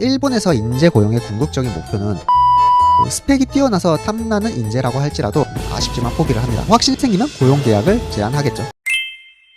일본에서 인재 고용의 궁극적인 목표는 스펙이 뛰어나서 탐나는 인재라고 할지라도 아쉽지만 포기를 합니다. 확실히 생기면 고용 계약을 제한하겠죠.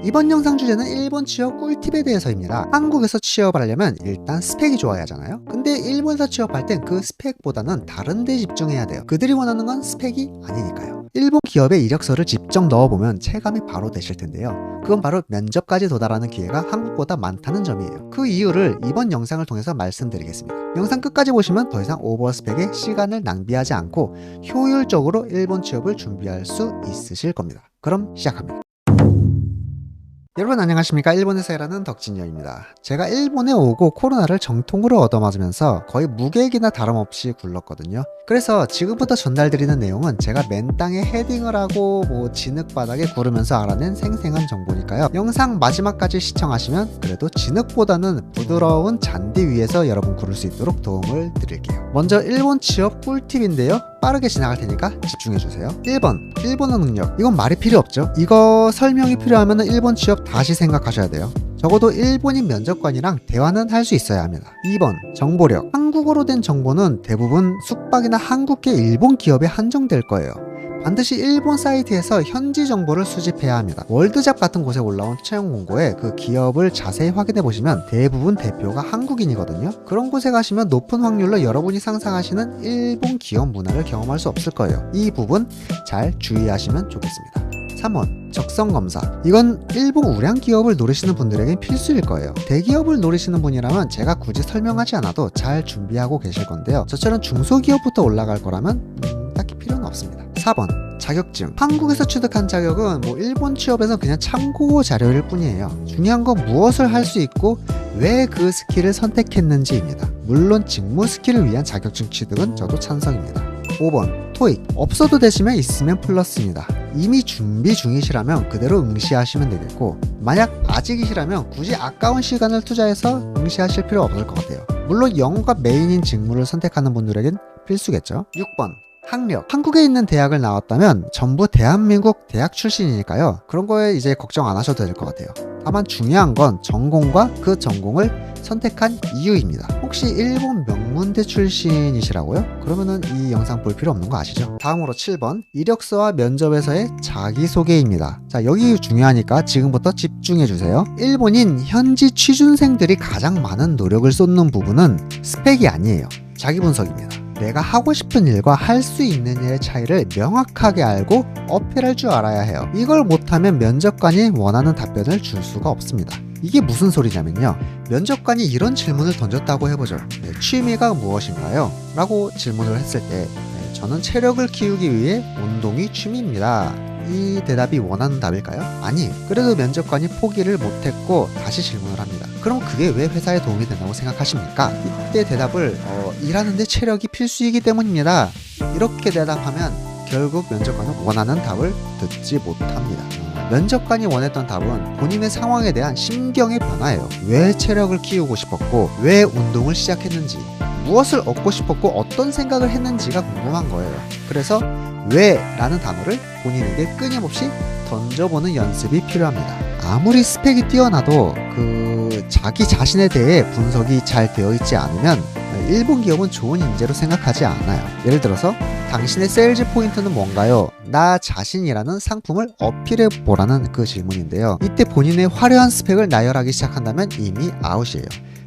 이번 영상 주제는 일본 취업 꿀팁에 대해서입니다. 한국에서 취업을 하려면 일단 스펙이 좋아야 하잖아요. 근데 일본에서 취업할 땐 그 스펙보다는 다른 데 집중해야 돼요. 그들이 원하는 건 스펙이 아니니까요. 일본 기업의 이력서를 직접 넣어보면 체감이 바로 되실 텐데요. 그건 바로 면접까지 도달하는 기회가 한국보다 많다는 점이에요. 그 이유를 이번 영상을 통해서 말씀드리겠습니다. 영상 끝까지 보시면 더 이상 오버스펙에 시간을 낭비하지 않고 효율적으로 일본 취업을 준비할 수 있으실 겁니다. 그럼 시작합니다. 여러분 안녕하십니까? 일본에서 일하는 덕진여입니다. 제가 일본에 오고 코로나를 정통으로 얻어맞으면서 거의 무계획이나 다름없이 굴렀거든요. 그래서 지금부터 전달드리는 내용은 제가 맨 땅에 헤딩을 하고 뭐 진흙바닥에 구르면서 알아낸 생생한 정보니까요. 영상 마지막까지 시청하시면 그래도 진흙보다는 부드러운 잔디 위에서 여러분 구를 수 있도록 도움을 드릴게요. 먼저 일본 취업 꿀팁인데요 빠르게 지나갈 테니까 집중해주세요 1번 일본어 능력 이건 말이 필요 없죠 이거 설명이 필요하면 일본 취업 다시 생각하셔야 돼요. 적어도 일본인 면접관이랑 대화는 할 수 있어야 합니다. 2번 정보력 한국어로 된 정보는 대부분 숙박이나 한국계 일본 기업에 한정될 거예요. 반드시 일본 사이트에서 현지 정보를 수집해야 합니다. 월드잡 같은 곳에 올라온 채용 공고에 그 기업을 자세히 확인해 보시면 대부분 대표가 한국인이거든요. 그런 곳에 가시면 높은 확률로 여러분이 상상하시는 일본 기업 문화를 경험할 수 없을 거예요. 이 부분 잘 주의하시면 좋겠습니다. 3번 적성 검사 이건 일본 우량 기업을 노리시는 분들에겐 필수일 거예요 대기업을 노리시는 분이라면 제가 굳이 설명하지 않아도 잘 준비하고 계실 건데요 저처럼 중소기업부터 올라갈 거라면 음, 딱히 필요는 없습니다 4번 자격증. 한국에서 취득한 자격은 뭐 일본 취업에서 그냥 참고 자료일 뿐이에요. 중요한 건 무엇을 할 수 있고 왜 그 스킬을 선택했는지입니다. 물론 직무 스킬을 위한 자격증 취득은 저도 찬성입니다. 5번 토익. 없어도 되시면 있으면 플러스입니다. 이미 준비 중이시라면 그대로 응시하시면 되겠고 만약 아직이시라면 굳이 아까운 시간을 투자해서 응시하실 필요 없을 것 같아요. 물론 영어가 메인인 직무를 선택하는 분들에겐 필수겠죠. 6번 학력 한국에 있는 대학을 나왔다면 전부 대한민국 대학 출신이니까요 그런 거에 이제 걱정 안 하셔도 될 것 같아요 다만 중요한 건 전공과 그 전공을 선택한 이유입니다. 혹시 일본 명문대 출신이시라고요? 그러면은 이 영상 볼 필요 없는 거 아시죠? 다음으로 7번 이력서와 면접에서의 자기소개입니다. 자 여기 중요하니까 지금부터 집중해 주세요. 일본인 현지 취준생들이 가장 많은 노력을 쏟는 부분은 스펙이 아니에요. 자기 분석입니다. 내가 하고 싶은 일과 할 수 있는 일의 차이를 명확하게 알고 어필할 줄 알아야 해요. 이걸 못하면 면접관이 원하는 답변을 줄 수가 없습니다. 이게 무슨 소리냐면요. 면접관이 이런 질문을 던졌다고 해보죠. 네, 취미가 무엇인가요? 라고 질문을 했을 때 네, 저는 체력을 키우기 위해 운동이 취미입니다. 이 대답이 원하는 답일까요? 아니, 그래도 면접관이 포기를 못했고 다시 질문을 합니다. 그럼 그게 왜 회사에 도움이 된다고 생각하십니까? 이때 대답을 어, 일하는데 체력이 필수이기 때문입니다. 이렇게 대답하면 결국 면접관은 원하는 답을 듣지 못합니다. 면접관이 원했던 답은 본인의 상황에 대한 심경의 변화예요. 왜 체력을 키우고 싶었고, 왜 운동을 시작했는지, 무엇을 얻고 싶었고, 어떤 생각을 했는지가 궁금한 거예요. 그래서 왜 라는 단어를 본인에게 끊임없이 던져보는 연습이 필요합니다. 아무리 스펙이 뛰어나도 그 자기 자신에 대해 분석이 잘 되어 있지 않으면 일본 기업은 좋은 인재로 생각하지 않아요. 예를 들어서 당신의 세일즈 포인트는 뭔가요? 나 자신이라는 상품을 어필해 보라는 그 질문인데요. 이때 본인의 화려한 스펙을 나열하기 시작한다면 이미 아웃이에요.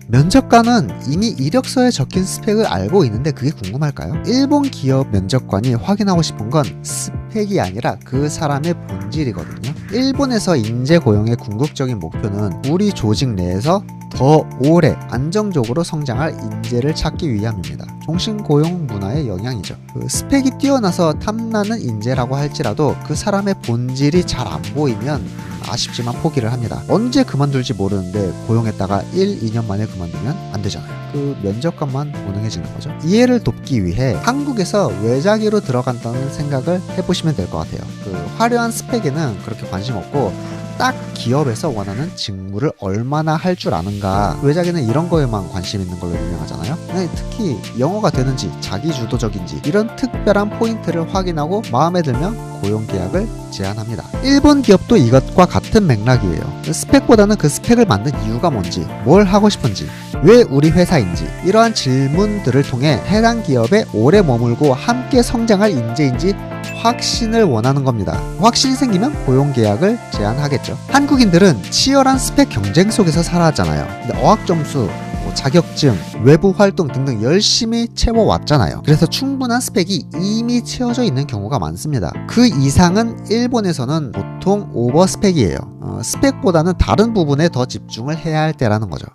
면접관은 이미 이력서에 적힌 스펙을 알고 있는데 그게 궁금할까요? 일본 기업 면접관이 확인하고 싶은 건 스펙이 아니라 그 사람의 본질이거든요. 일본에서 인재 고용의 궁극적인 목표는 우리 조직 내에서 더 오래 안정적으로 성장할 인재를 찾기 위함입니다. 종신고용 문화의 영향이죠. 그 스펙이 뛰어나서 탐나는 인재라고 할지라도 그 사람의 본질이 잘 안 보이면 아쉽지만 포기를 합니다. 언제 그만둘지 모르는데 고용했다가 1, 2년 만에 그만두면 안 되잖아요. 그 면접관만 무능해지는 거죠. 이해를 돕기 위해 한국에서 외자기로 들어간다는 생각을 해보시면 될 것 같아요. 그 화려한 스펙에는 그렇게 관심 없고 딱 기업에서 원하는 직무를 얼마나 할 줄 아는가. 외작에는 이런 거에만 관심 있는 걸로 유명하잖아요. 네, 특히 영어가 되는지 자기 주도적인지 이런 특별한 포인트를 확인하고 마음에 들면 고용 계약을 제안합니다. 일본 기업도 이것과 같은 맥락이에요. 스펙보다는 그 스펙을 만든 이유가 뭔지 뭘 하고 싶은지 왜 우리 회사인지 이러한 질문들을 통해 해당 기업에 오래 머물고 함께 성장할 인재인지 확신을 원하는 겁니다. 확신이 생기면 고용 계약을 제안하겠죠. 한국인들은 치열한 스펙 경쟁 속에서 살아왔잖아요. 근데 어학 점수, 뭐 자격증, 외부 활동 등등 열심히 채워왔잖아요. 그래서 충분한 스펙이 이미 채워져 있는 경우가 많습니다. 그 이상은 일본에서는 보통 오버 스펙이에요. 어, 스펙보다는 다른 부분에 더 집중을 해야 할 때라는 거죠.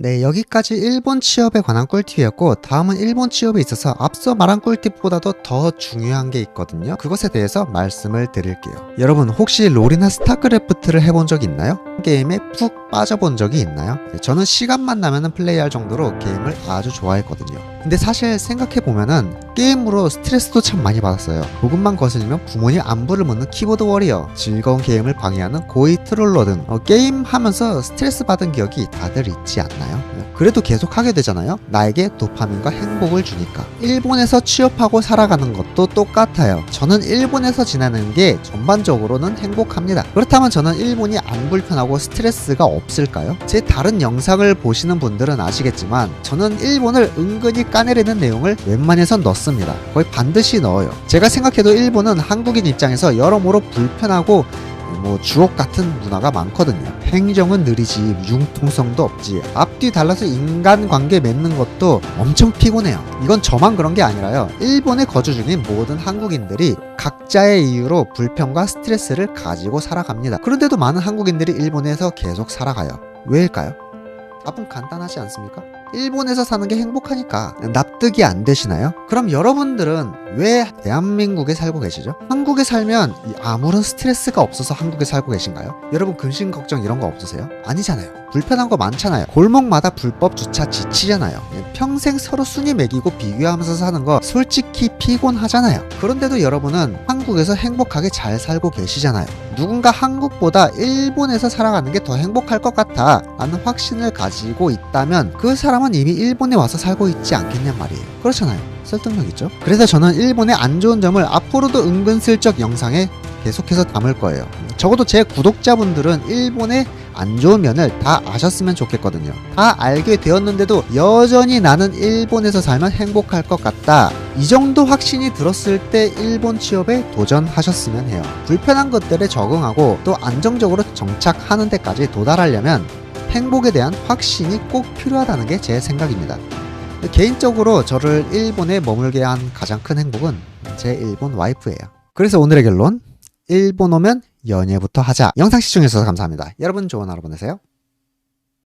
네, 여기까지 일본 취업에 관한 꿀팁이었고 다음은 일본 취업에 있어서 앞서 말한 꿀팁보다도 더 중요한 게 있거든요. 그것에 대해서 말씀을 드릴게요. 여러분 혹시 롤이나 스타크래프트를 해본 적 있나요? 게임에 푹 빠져본 적이 있나요? 네, 저는 시간만 나면 플레이할 정도로 게임을 아주 좋아했거든요. 근데 사실 생각해보면은 게임으로 스트레스도 참 많이 받았어요. 조금만 거슬리면 부모님 안부를 묻는 키보드 워리어, 즐거운 게임을 방해하는 고이 트롤러 등 어, 게임 하면서 스트레스 받은 기억이 다들 있지 않나요? 네, 그래도 계속 하게 되잖아요. 나에게 도파민과 행복을 주니까. 일본에서 취업하고 살아가는 것도 똑같아요. 저는 일본에서 지내는 게 전반적으로는 행복합니다. 그렇다면 저는 일본이 안 불편하고 스트레스가 없을까요? 제 다른 영상을 보시는 분들은 아시겠지만 저는 일본을 은근히 까 내리는 내용을 웬만해선 넣습니다. 거의 반드시 넣어요. 제가 생각해도 일본은 한국인 입장에서 여러모로 불편하고 뭐 주옥 같은 문화가 많거든요. 행정은 느리지, 융통성도 없지, 앞뒤 달라서 인간관계 맺는 것도 엄청 피곤해요. 이건 저만 그런 게 아니라요. 일본에 거주 중인 모든 한국인들이 각자의 이유로 불평과 스트레스를 가지고 살아갑니다. 그런데도 많은 한국인들이 일본에서 계속 살아가요. 왜일까요? 답은 간단하지 않습니까? 일본에서 사는 게 행복하니까 납득이 안 되시나요? 그럼 여러분들은 왜 대한민국에 살고 계시죠? 한국에 살면 이 아무런 스트레스가 없어서 한국에 살고 계신가요? 여러분 근심 걱정 이런 거 없으세요? 아니잖아요. 불편한 거 많잖아요. 골목마다 불법 주차 지치잖아요. 평생 서로 순위 매기고 비교하면서 사는 거 솔직히 피곤하잖아요. 그런데도 여러분은 한국에서 행복하게 잘 살고 계시잖아요. 누군가 한국보다 일본에서 살아가는 게 더 행복할 것 같아 라는 확신을 가지고 있다면 그 사람은 이미 일본에 와서 살고 있지 않겠냔 말이에요. 그렇잖아요. 설득력 있죠? 그래서 저는 일본의 안 좋은 점을 앞으로도 은근슬쩍 영상에 계속해서 담을 거예요. 적어도 제 구독자분들은 일본의 안 좋은 면을 다 아셨으면 좋겠거든요. 다 알게 되었는데도 여전히 나는 일본에서 살면 행복할 것 같다. 이 정도 확신이 들었을 때 일본 취업에 도전하셨으면 해요. 불편한 것들에 적응하고 또 안정적으로 정착하는 데까지 도달하려면 행복에 대한 확신이 꼭 필요하다는 게 제 생각입니다. 개인적으로 저를 일본에 머물게 한 가장 큰 행복은 제 일본 와이프예요. 그래서 오늘의 결론 일본 오면 연애부터 하자. 영상 시청해주셔서 감사합니다. 여러분 좋은 하루 보내세요.